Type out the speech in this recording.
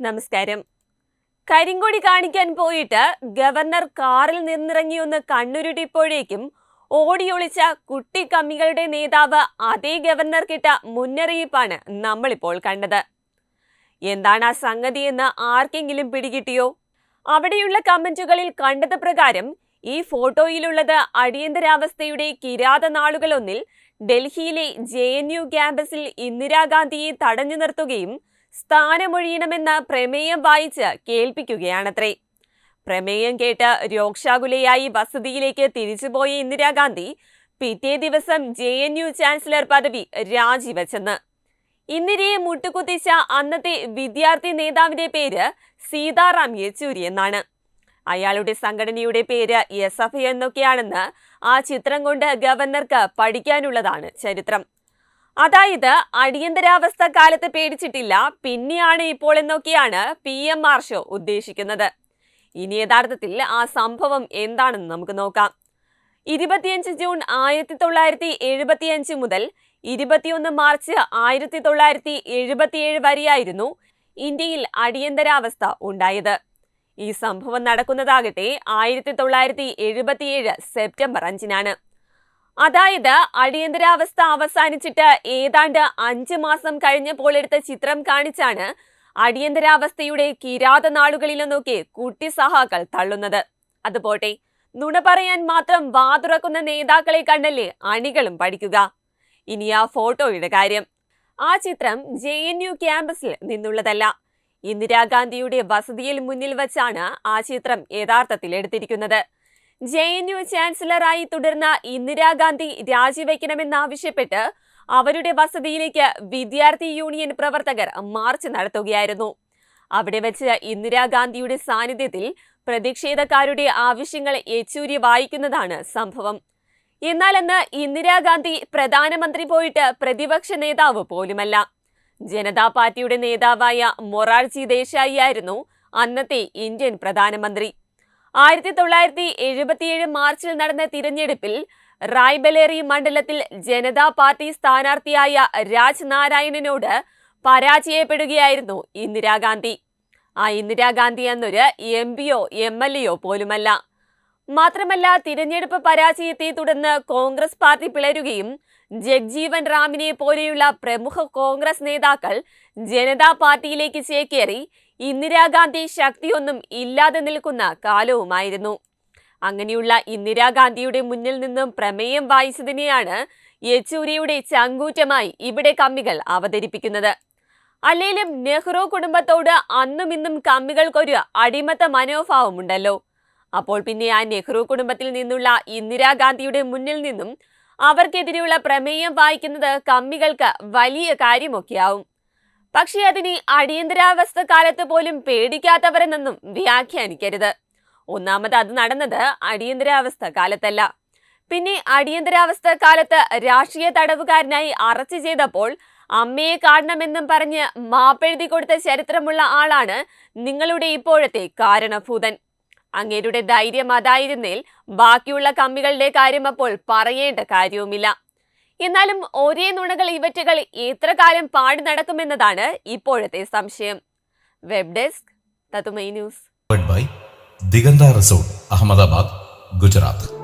നമസ്കാരം. കരിങ്കൊടി കാണിക്കാൻ പോയിട്ട് ഗവർണർ കാറിൽ നിന്നിറങ്ങി ഒന്ന് കണ്ണുരുട്ടിപ്പോഴേക്കും ഓടിയൊളിച്ച കുട്ടി കമ്മികളുടെ നേതാവ് അതേ ഗവർണർ കിട്ട മുന്നറിയിപ്പാണ് നമ്മളിപ്പോൾ കണ്ടത്. എന്താണ് ആ സംഗതി എന്ന് ആർക്കെങ്കിലും പിടികിട്ടിയോ? അവിടെയുള്ള കമന്റുകളിൽ കണ്ടത് പ്രകാരം ഈ ഫോട്ടോയിലുള്ളത് അടിയന്തരാവസ്ഥയുടെ കിരാത നാളുകളൊന്നിൽ ഡൽഹിയിലെ ജെ എൻ യു ക്യാമ്പസിൽ ഇന്ദിരാഗാന്ധിയെ തടഞ്ഞു നിർത്തുകയും സ്ഥാനമൊഴിയണമെന്ന പ്രമേയം വായിച്ച് കേൾപ്പിക്കുകയാണത്രേ. പ്രമേയം കേട്ട് രോക്ഷാകുലയായി വസതിയിലേക്ക് തിരിച്ചുപോയ ഇന്ദിരാഗാന്ധി പിറ്റേ ദിവസം ജെ എൻ യു ചാൻസലർ പദവി രാജിവെച്ചെന്ന്. ഇന്ദിരയെ മുട്ടുകുത്തിച്ച അന്നത്തെ വിദ്യാർത്ഥി നേതാവിന്റെ പേര് സീതാറാം യെച്ചൂരി എന്നാണ്. അയാളുടെ സംഘടനയുടെ പേര് എസ് എഫ് എന്നൊക്കെയാണെന്ന് ആ ചിത്രം കൊണ്ട് ഗവർണർക്ക് പഠിക്കാനുള്ളതാണ് ചരിത്രം. അതായത് അടിയന്തരാവസ്ഥ കാലത്ത് പേടിച്ചിട്ടില്ല. പിന്നെയാണ് ഇപ്പോൾ എന്നൊക്കെയാണ് പി എം മാർഷോ ഉദ്ദേശിക്കുന്നത്. ഇനി യഥാർത്ഥത്തിൽ ആ സംഭവം എന്താണെന്ന് നമുക്ക് നോക്കാം. ഇരുപത്തിയഞ്ച് ജൂൺ ആയിരത്തി തൊള്ളായിരത്തി എഴുപത്തിയഞ്ച് മുതൽ ഇരുപത്തിയൊന്ന് മാർച്ച് ആയിരത്തി തൊള്ളായിരത്തി എഴുപത്തിയേഴ് വരെയായിരുന്നു ഇന്ത്യയിൽ അടിയന്തരാവസ്ഥ ഉണ്ടായത്. ഈ സംഭവം നടക്കുന്നതാകട്ടെ ആയിരത്തി തൊള്ളായിരത്തി എഴുപത്തിയേഴ് സെപ്റ്റംബർ അഞ്ചിനാണ്. അതായത് അടിയന്തരാവസ്ഥ അവസാനിച്ചിട്ട് ഏതാണ്ട് അഞ്ച് മാസം കഴിഞ്ഞപ്പോൾ എടുത്ത ചിത്രം കാണിച്ചാണ് അടിയന്തരാവസ്ഥയുടെ കിരാത നാളുകളിലെന്നൊക്കെ കുട്ടി സഹാക്കൾ തള്ളുന്നത്. അതുപോട്ടെ നുണ പറയാൻ മാത്രം വാതുറക്കുന്ന നേതാക്കളെ കണ്ടല്ലേ അണികളും പഠിക്കുക. ഇനി ആ ഫോട്ടോയുടെ കാര്യം. ആ ചിത്രം ജെ എൻ യു ക്യാമ്പസിൽ നിന്നുള്ളതല്ല. ഇന്ദിരാഗാന്ധിയുടെ വസതിയിൽ മുന്നിൽ വച്ചാണ് ആ ചിത്രം യഥാർത്ഥത്തിൽ എടുത്തിരിക്കുന്നത്. ജെ എൻ യു ചാൻസലറായി തുടർന്ന ഇന്ദിരാഗാന്ധി രാജിവെക്കണമെന്നാവശ്യപ്പെട്ട് അവരുടെ വസതിയിലേക്ക് വിദ്യാർത്ഥി യൂണിയൻ പ്രവർത്തകർ മാർച്ച് നടത്തുകയായിരുന്നു. അവിടെ വെച്ച് ഇന്ദിരാഗാന്ധിയുടെ സാന്നിധ്യത്തിൽ പ്രതിഷേധക്കാരുടെ ആവശ്യങ്ങൾ യെച്ചൂരി വായിക്കുന്നതാണ് സംഭവം. എന്നാൽ അന്ന് ഇന്ദിരാഗാന്ധി പ്രധാനമന്ത്രി പോയിട്ട് പ്രതിപക്ഷ നേതാവ് പോലുമല്ല. ജനതാ പാർട്ടിയുടെ നേതാവായ മൊറാർജി ദേശായി ആയിരുന്നു അന്നത്തെ ഇന്ത്യൻ പ്രധാനമന്ത്രി. ആയിരത്തി തൊള്ളായിരത്തി എഴുപത്തിയേഴ് മാർച്ചിൽ നടന്ന തിരഞ്ഞെടുപ്പിൽ റായ്ബലേറി മണ്ഡലത്തിൽ ജനതാ പാർട്ടി സ്ഥാനാർത്ഥിയായ രാജ് നാരായണനോട് പരാജയപ്പെടുകയായിരുന്നു ഇന്ദിരാഗാന്ധി. ആ ഇന്ദിരാഗാന്ധി എന്നൊരു എം പിയോ എം എൽ എയോ പോലുമല്ല. മാത്രമല്ല തിരഞ്ഞെടുപ്പ് പരാജയത്തെ തുടർന്ന് കോൺഗ്രസ് പാർട്ടി പിളരുകയും ജഗ്ജീവൻ റാമിനെ പോലെയുള്ള പ്രമുഖ കോൺഗ്രസ് നേതാക്കൾ ജനതാ പാർട്ടിയിലേക്ക് ചേക്കേറി ഇന്ദിരാഗാന്ധി ശക്തിയൊന്നും ഇല്ലാതെ നിൽക്കുന്ന കാലവുമായിരുന്നു. അങ്ങനെയുള്ള ഇന്ദിരാഗാന്ധിയുടെ മുന്നിൽ നിന്നും പ്രമേയം വായിച്ചതിനെയാണ് യെച്ചൂരിയുടെ ചങ്കൂറ്റമായി ഇവിടെ കമ്മികൾ അവതരിപ്പിക്കുന്നത്. അല്ലെങ്കിലും നെഹ്റു കുടുംബത്തോട് അന്നും ഇന്നും കമ്മികൾക്കൊരു അടിമത്ത മനോഭാവമുണ്ടല്ലോ. അപ്പോൾ പിന്നെ ആ നെഹ്റു കുടുംബത്തിൽ നിന്നുള്ള ഇന്ദിരാഗാന്ധിയുടെ മുന്നിൽ നിന്നും അവർക്കെതിരെയുള്ള പ്രമേയം വായിക്കുന്നത് കമ്മികൾക്ക് വലിയ കാര്യമൊക്കെയാവും. പക്ഷേ അതിനെ അടിയന്തരാവസ്ഥ കാലത്ത് പോലും പേടിക്കാത്തവരെന്നൊന്നും വ്യാഖ്യാനിക്കരുത്. ഒന്നാമത് അത് നടന്നത് അടിയന്തരാവസ്ഥ കാലത്തല്ല. പിന്നെ അടിയന്തരാവസ്ഥ കാലത്ത് രാഷ്ട്രീയ തടവുകാരനായി അറസ്റ്റ് ചെയ്തപ്പോൾ അമ്മയെ കാണണമെന്നും പറഞ്ഞ് മാപ്പെഴുതി കൊടുത്ത ചരിത്രമുള്ള ആളാണ് നിങ്ങളുടെ ഇപ്പോഴത്തെ കാരണഭൂതൻ. അങ്ങേരുടെ ധൈര്യം അതായിരുന്നേൽ ബാക്കിയുള്ള കമ്മികളുടെ കാര്യം അപ്പോൾ പറയേണ്ട കാര്യവുമില്ല. എന്നാലും ഒരേ നുണകൾ ഇവറ്റകൾ എത്ര കാലം പാടി നടക്കുമെന്നതാണ് ഇപ്പോഴത്തെ സംശയം. വെബ് ഡെസ്ക് തത്തുമൈ ന്യൂസ്. ദിഗന്ത റിസോർട്ട് അഹമ്മദാബാദ് ഗുജറാത്ത്.